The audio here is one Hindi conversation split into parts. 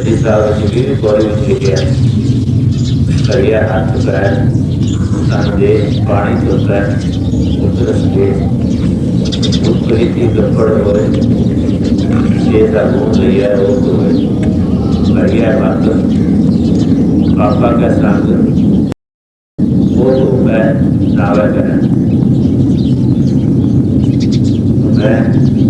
ब्रिटिश की भी गौरव किया कड़िया हाथ कर संगे पानी धोकर उतरस के उत्कृति गड़बड़ हो शेरा घूम लिया वो तो बढ़िया बात पापा का सांग वो तो मैं नावा करें मैं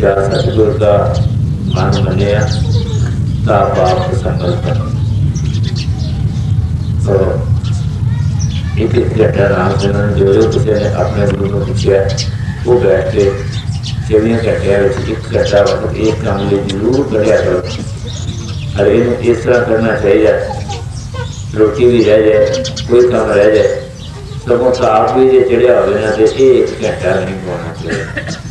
या सतगुरु का मन मनिया ताप आप संकल्प सो तो, एक घंटा राम चरण जो जो किसी ने अपने गुरु को पूछा, वो बैठ के छेवीं घंटिया एक घंटा वक्त तो एक काम लिए ज़रूर कड़िया करो। और अरे इस तरह करना चाहिए। रोटी भी रह जाए, कोई काम रह जाए। तो सगों ताप भी जो चढ़िया हो जाए तो एक घंटा नहीं पाना चाहिए।